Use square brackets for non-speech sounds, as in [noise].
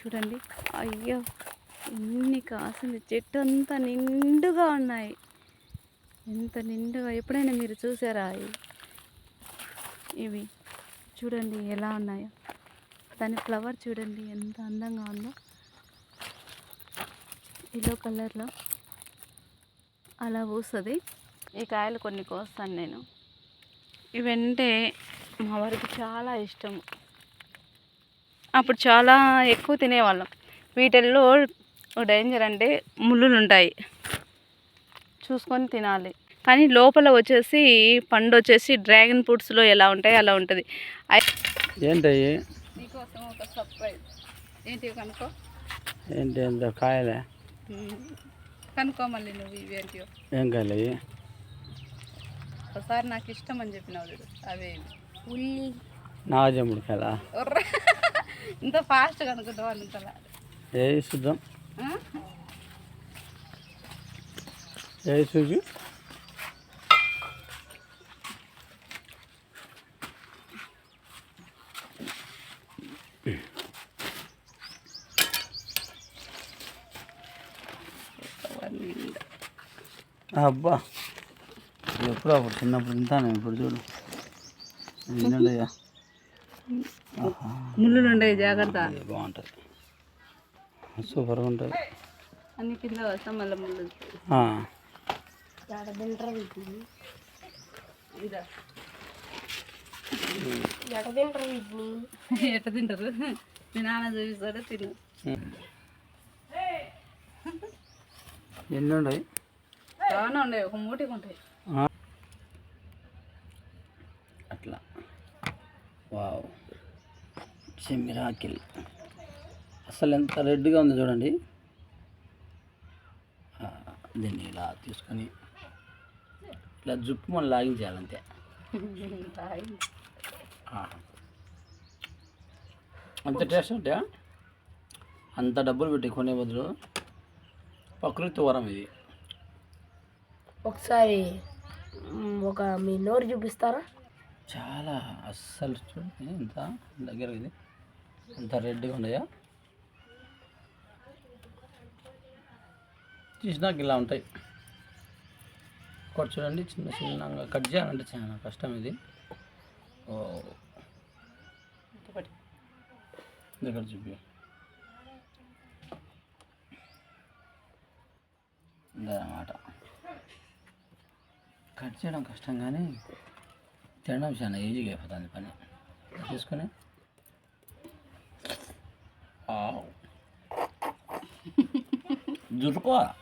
చూడండి. అయ్యో ఎన్ని కాసింది. చెట్టు అంతా నిండుగా ఉన్నాయి. ఎంత నిండుగా. ఎప్పుడైనా మీరు చూసారా? ఇవి? చూడండి ఎలా ఉన్నాయో. దాని ఫ్లవర్ చూడండి ఎంత అందంగా ఉందో. ఎల్లో కలర్లో అలా పూస్తుంది. ఈ కాయలు కొన్ని కోస్తాను నేను. ఇవంటే మా వారికి చాలా ఇష్టం. అప్పుడు చాలా ఎక్కువ తినేవాళ్ళం. వీటిల్లో డేంజర్ అంటే ముళ్ళులు ఉంటాయి చూసుకొని తినాలి. కానీ లోపల వచ్చేసి పండు వచ్చేసి డ్రాగన్ ఫ్రూట్స్లో ఎలా ఉంటాయి అలా ఉంటుంది. ఏంటయ్యి నీకోసం ఒక సర్ప్రైజ్ ఏంటి కనుక్కో? ఏంటి ఎంత కాయలే? కనుక్కో మళ్ళీ నువ్వు ఇవి ఏంటియో. ఏం కాయలు అయ్యి ఒకసారి నాకు ఇష్టం అని చెప్పినావు అవే ఉల్లి. నాగజమ్ముడు కాయలా? ఇంత ఫాస్ట్ కనుక్కుంటావు అంతలా? ఏ చూద్దాం? ఏ చూసి. అబ్బా. ఎప్పుడు అప్పుడు చిన్నప్పుడు తింటాను ఇప్పుడు చూడు. ఏంటయ్యా ముళ్ళులు ఉండవు జాగ్రత్త. బాగుంటుంది. సూపర్గా ఉంటుంది అన్ని కింద వస్తాం మళ్ళీ ముళ్ళు. ఆ, ఇదా? ఎట తింటారు? మీ నాన్న చూపిస్తాడు తిను. ఎన్ని ఉన్నాయి చాలా ఉండేవి ఒక మూటికి ఉంటాయి. అట్లా. వావ్. మిరాకిల్. అసలు ఎంత రెడ్గా ఉంది చూడండి. దీన్ని ఇలా తీసుకొని ఇలా జుట్టు మనం లాగించేయాలంతే. [laughs] అంత టేస్ట్ అంటే అంత డబ్బులు పెట్టి కొనే బదులు ప్రకృతి వరం ఇది. ఒకసారి ఒక మీ నోరు చూపిస్తారా? చాలా అస్సలు చూడండి ఇంత దగ్గర ఇది. ఇంత రెడ్గా ఉన్నాయా? తీసినాక ఇలా ఉంటాయి. ఒకటి చూడండి చిన్న చిన్నగా కట్ చేయాలంటే చాలా కష్టం ఇది. దగ్గర చూపి అన్నమాట. కట్ చేయడం కష్టం కానీ తినడం చాలా ఈజీగా అయిపోతుంది పని. తీసుకొని జుట్టుకోవాలి